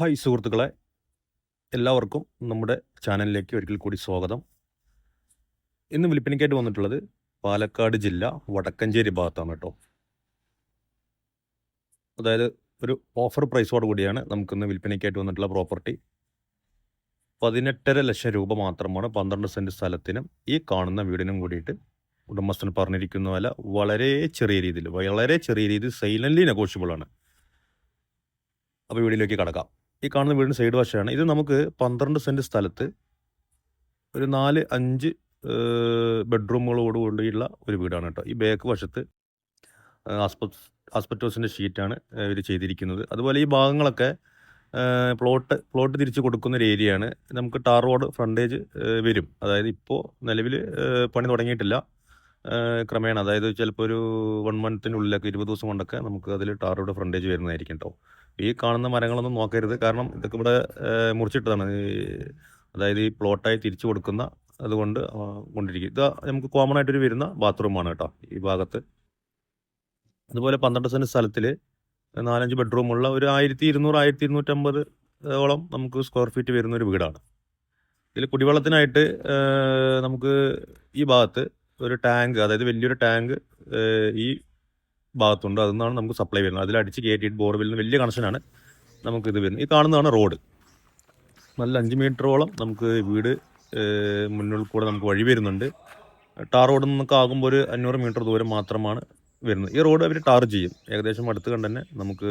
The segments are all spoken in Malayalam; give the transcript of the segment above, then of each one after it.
ഹായ് സുഹൃത്തുക്കളെ എല്ലാവർക്കും നമ്മുടെ ചാനലിലേക്ക് ഒരിക്കൽ കൂടി സ്വാഗതം. ഇന്ന് വിൽപ്പനയ്ക്കായിട്ട് വന്നിട്ടുള്ളത് പാലക്കാട് ജില്ല വടക്കഞ്ചേരി ഭാഗത്താണ് കേട്ടോ. അതായത് ഒരു ഓഫർ പ്രൈസോട് കൂടിയാണ് നമുക്കിന്ന് വിൽപ്പനയ്ക്കായിട്ട് വന്നിട്ടുള്ള പ്രോപ്പർട്ടി പതിനെട്ടര ലക്ഷം രൂപ മാത്രമാണ് പന്ത്രണ്ട് സെന്റ് സ്ഥലത്തിനും ഈ കാണുന്ന വീടിനും കൂടിയിട്ട് ഉടമസ്ഥൻ പറഞ്ഞിരിക്കുന്ന വില വളരെ ചെറിയ രീതിയിൽ വളരെ ചെറിയ രീതിയിൽ സൈലന്റ്ലി നെഗോഷ്യബിൾ ആണ്. അപ്പോൾ വീടിലേക്ക് കടക്കാം. ഈ കാണുന്ന വീടിന് സൈഡ് വശമാണ്. ഇത് നമുക്ക് പന്ത്രണ്ട് സെന്റ് സ്ഥലത്ത് ഒരു നാല് അഞ്ച് ബെഡ്റൂമുകളോടുകൂടിയുള്ള ഒരു വീടാണ് കേട്ടോ. ഈ ബാക്ക് വശത്ത് ആസ്പെറ്റോസിന്റെ ഷീറ്റാണ് ഇവർ ചെയ്തിരിക്കുന്നത്. അതുപോലെ ഈ ഭാഗങ്ങളൊക്കെ പ്ലോട്ട് പ്ലോട്ട് തിരിച്ച് കൊടുക്കുന്ന ഒരു ഏരിയയാണ്. നമുക്ക് ടാർ റോഡ് ഫ്രണ്ടേജ് വരും. അതായത് ഇപ്പോൾ നിലവിൽ പണി തുടങ്ങിയിട്ടില്ല. ക്രമേണ. അതായത് ചിലപ്പോൾ ഒരു വൺ മന്തിനുള്ളിലൊക്കെ ഇരുപത് ദിവസം കൊണ്ടൊക്കെ നമുക്ക് അതിൽ ടാറുടെ ഫ്രണ്ടേജ് വരുന്നതായിരിക്കും കേട്ടോ ഈ കാണുന്ന മരങ്ങളൊന്നും നോക്കരുത്. കാരണം ഇതൊക്കെ ഇവിടെ മുറിച്ചിട്ടതാണ്. അതായത് ഈ പ്ലോട്ടായി തിരിച്ചു കൊടുക്കുന്ന അതുകൊണ്ട് കൊണ്ടിരിക്കും. ഇത് നമുക്ക് കോമൺ ആയിട്ടൊരു വരുന്ന ബാത്റൂമാണ് കേട്ടോ ഈ ഭാഗത്ത്. അതുപോലെ പന്ത്രണ്ട് സെന്റ് സ്ഥലത്തിൽ നാലഞ്ച് ബെഡ്റൂമുള്ള ഒരു ആയിരത്തി ഇരുന്നൂറ് ആയിരത്തി ഇരുന്നൂറ്റമ്പത് ഓളം നമുക്ക് സ്ക്വയർ ഫീറ്റ് വരുന്ന ഒരു വീടാണ്. ഇതിൽ കുടിവെള്ളത്തിനായിട്ട് നമുക്ക് ഈ ഭാഗത്ത് ഒരു ടാങ്ക് അതായത് വലിയൊരു ടാങ്ക് ഈ ഭാഗത്തുണ്ട്. അതിൽ നിന്നാണ് നമുക്ക് സപ്ലൈ വരുന്നത്. അതിൽ അടിച്ച് കയറ്റിയിട്ട് ബോർവെല്ലിന് വലിയ കണക്ഷനാണ് നമുക്ക് ഇത് വരുന്നത്. ഈ കാണുന്നതാണ് റോഡ്. നല്ല അഞ്ച് മീറ്ററോളം നമുക്ക് വീട് മുന്നിൽ കൂടെ നമുക്ക് വഴി വരുന്നുണ്ട്. ടാർ റോഡിൽ നിന്നൊക്കെ ആകുമ്പോൾ ഒരു അഞ്ഞൂറ് മീറ്റർ ദൂരം മാത്രമാണ് വരുന്നത്. ഈ റോഡ് അവർ ടാർ ചെയ്യും. ഏകദേശം അടുത്ത് കണ്ട് തന്നെ നമുക്ക്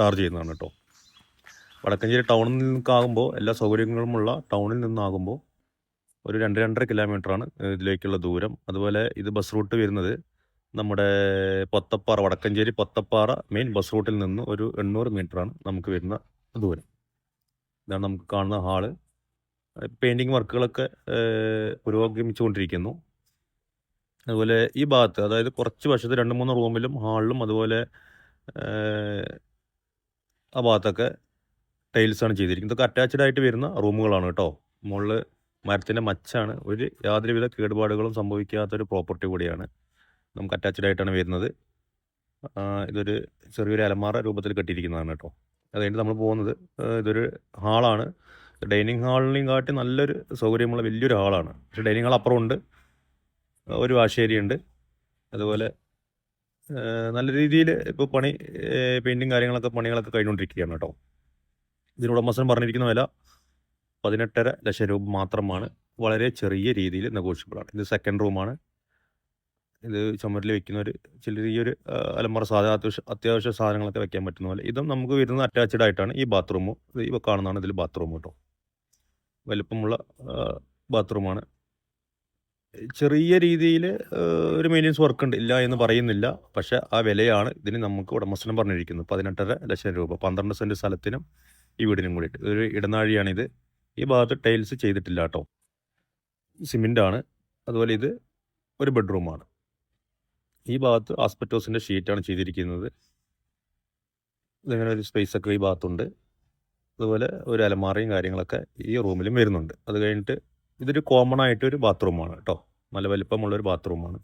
ടാർ ചെയ്യുന്നതാണ് കേട്ടോ. വടക്കഞ്ചേരി ടൗണിൽ നിന്നൊക്കെ ആകുമ്പോൾ എല്ലാ സൗകര്യങ്ങളുമുള്ള ടൗണിൽ നിന്നാകുമ്പോൾ ഒരു രണ്ട് രണ്ടര കിലോമീറ്ററാണ് ഇതിലേക്കുള്ള ദൂരം. അതുപോലെ ഇത് ബസ് റൂട്ട് വരുന്നത് നമ്മുടെ പൊത്തപ്പാറ വടക്കഞ്ചേരി പൊത്തപ്പാറ മെയിൻ ബസ് റൂട്ടിൽ നിന്ന് ഒരു എണ്ണൂറ് മീറ്ററാണ് നമുക്ക് വരുന്ന ദൂരം. ഇതാണ് നമുക്ക് കാണുന്ന ഹാൾ. പെയിന്റിങ് വർക്കുകളൊക്കെ പുരോഗമിച്ചുകൊണ്ടിരിക്കുന്നു. അതുപോലെ ഈ ഭാഗത്ത് അതായത് കുറച്ച് വശത്ത് രണ്ട് മൂന്ന് റൂമിലും ഹാളിലും അതുപോലെ ആ ഭാഗത്തൊക്കെ ടൈൽസാണ് ചെയ്തിരിക്കുന്നത്. ഇതൊക്കെ അറ്റാച്ച്ഡ് ആയിട്ട് വരുന്ന റൂമുകളാണ് കേട്ടോ. മുകളിൽ മരത്തിന്റെ മച്ചാണ്. ഒരു യാതൊരുവിധ കേടുപാടുകളും സംഭവിക്കാത്തൊരു പ്രോപ്പർട്ടി കൂടിയാണ്. നമുക്ക് അറ്റാച്ച്ഡ് ആയിട്ടാണ് വരുന്നത്. ഇതൊരു ചെറിയൊരു അലമാറ രൂപത്തിൽ കെട്ടിയിരിക്കുന്നതാണ് കേട്ടോ. അതുകഴിഞ്ഞ് നമ്മൾ പോകുന്നത് ഇതൊരു ഹാളാണ്. ഡൈനിങ് ഹാളിനെയും കാട്ടി നല്ലൊരു സൗകര്യമുള്ള വലിയൊരു ഹാളാണ്. പക്ഷേ ഡൈനിങ് ഹാൾ അപ്പുറം ഉണ്ട് ഒരു വാഷേരിയ ഉണ്ട്. അതുപോലെ നല്ല രീതിയിൽ ഇപ്പോൾ പണി പെയിന്റിങ് കാര്യങ്ങളൊക്കെ പണികളൊക്കെ കഴിഞ്ഞുകൊണ്ടിരിക്കുകയാണ് കേട്ടോ. ഇതിനുടമസ്ഥൻ പറഞ്ഞിരിക്കുന്ന വില പതിനെട്ടര ലക്ഷം രൂപ മാത്രമാണ് വളരെ ചെറിയ രീതിയിൽ നെഗോഷ്യബിളാണ് ഇത് സെക്കൻഡ് റൂമാണ് ഇത് ചുമരിൽ വെക്കുന്ന ഒരു ചെറിയൊരു അലമുറ സാധനം അത്യാവശ്യം അത്യാവശ്യ സാധനങ്ങളൊക്കെ വെക്കാൻ പറ്റുന്ന പോലെ. ഇതും നമുക്ക് വരുന്നത് അറ്റാച്ച്ഡ് ആയിട്ടാണ് ഈ ബാത്റൂമും ഇവ കാണുന്നതാണ് ഇതിൽ ബാത്റൂം കേട്ടോ വലുപ്പമുള്ള ബാത്റൂമാണ് ചെറിയ രീതിയിൽ ഒരു മെയിന്റെനൻസ് വർക്ക് ഉണ്ട്. ഇല്ല എന്ന് പറയുന്നില്ല. പക്ഷെ ആ വിലയാണ് ഇതിന് നമുക്ക് ഉടമസ്ഥനം പറഞ്ഞിരിക്കുന്നത്. പതിനെട്ടര ലക്ഷം രൂപ പന്ത്രണ്ട് സെന്റ് സ്ഥലത്തിനും ഈ വീടിനും കൂടിയിട്ട്. ഒരു ഇടനാഴിയാണിത്. ഈ ഭാഗത്ത് ടൈൽസ് ചെയ്തിട്ടില്ല കേട്ടോ സിമെന്റാണ് അതുപോലെ ഇത് ഒരു ബെഡ്റൂമാണ്. ഈ ഭാഗത്ത് ആസ്പെറ്റോസിന്റെ ഷീറ്റാണ് ചെയ്തിരിക്കുന്നത്. ഇതിങ്ങനെ ഒരു സ്പേസ് ഒക്കെ ഈ ഭാഗത്തുണ്ട്. അതുപോലെ ഒരു അലമാറയും കാര്യങ്ങളൊക്കെ ഈ റൂമിലും വരുന്നുണ്ട്. അത് കഴിഞ്ഞിട്ട് ഇതൊരു കോമൺ ആയിട്ട് ഒരു ബാത്റൂമാണ് കേട്ടോ നല്ല വലിപ്പമുള്ളൊരു ബാത്റൂമാണ്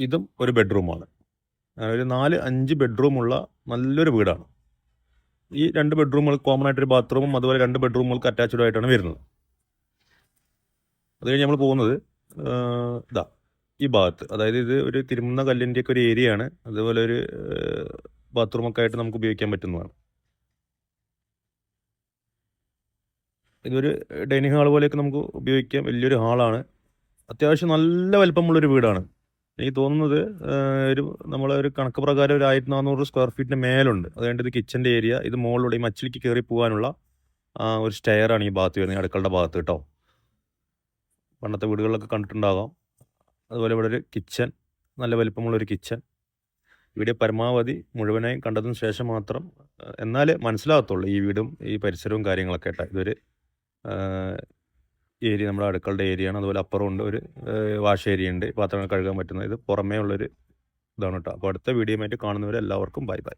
ഇതും ഒരു ബെഡ്റൂമാണ് ഒരു നാല് അഞ്ച് ബെഡ്റൂമുള്ള നല്ലൊരു വീടാണ്. ഈ രണ്ട് ബെഡ്റൂമുകൾ കോമൺ ആയിട്ടൊരു ബാത്റൂമും അതുപോലെ രണ്ട് ബെഡ്റൂമുകൾക്ക് അറ്റാച്ച്ഡ് ആയിട്ടാണ് വരുന്നത്. അത് കഴിഞ്ഞ് നമ്മൾ പോകുന്നത് ഇതാ ഈ ഭാഗത്ത്. അതായത് ഇത് ഒരു തിരുമുന്ന കല്ലിന്റെ ഒക്കെ ഒരു ഏരിയ ആണ്. അതുപോലെ ഒരു ബാത്റൂമൊക്കെ ആയിട്ട് നമുക്ക് ഉപയോഗിക്കാൻ പറ്റുന്നതാണ്. ഇതൊരു ഡൈനിങ് ഹാൾ പോലെയൊക്കെ നമുക്ക് ഉപയോഗിക്കാം. വലിയൊരു ഹാളാണ് അത്യാവശ്യം നല്ല വലിപ്പമുള്ളൊരു വീടാണ്. എനിക്ക് തോന്നുന്നത് ഒരു നമ്മളെ ഒരു കണക്ക് പ്രകാരം ഒരു ആയിരത്തി നാനൂറ് സ്ക്വയർ ഫീറ്റിന് മേലുണ്ട്. അതുകൊണ്ട് ഇത് കിച്ചന്റെ ഏരിയ ഇത് മുകളിലൂടെ ഈ മച്ചിലേക്ക് കയറി പോകാനുള്ള ഒരു സ്റ്റെയറാണ് ഈ ഭാഗത്ത് വരുന്നത് അടുക്കളുടെ ഭാഗത്ത് കേട്ടോ. പണ്ടത്തെ വീടുകളിലൊക്കെ കണ്ടിട്ടുണ്ടാകാം. അതുപോലെ ഇവിടെ ഒരു കിച്ചൺ നല്ല വലിപ്പമുള്ള ഒരു കിച്ചൺ ഇവിടെ പരമാവധി മുഴുവനായും കണ്ടതിന് ശേഷം മാത്രം എന്നാലേ മനസ്സിലാകത്തുള്ളൂ ഈ വീടും ഈ പരിസരവും കാര്യങ്ങളൊക്കെ ആയിട്ട്. ഇതൊരു ഏരിയ നമ്മുടെ അടുക്കളുടെ ഏരിയ ആണ് അതുപോലെ അപ്പുറം ഉണ്ട് ഒരു വാഷ് ഏരിയ ഉണ്ട് പാത്രങ്ങൾ കഴുകാൻ പറ്റുന്ന ഇത് പുറമേ ഉള്ളൊരു ഇതാണ് കേട്ടോ. അപ്പോൾ അടുത്ത വീഡിയോ ആയിട്ട് കാണുന്നവരെ എല്ലാവർക്കും ബൈ ബൈ.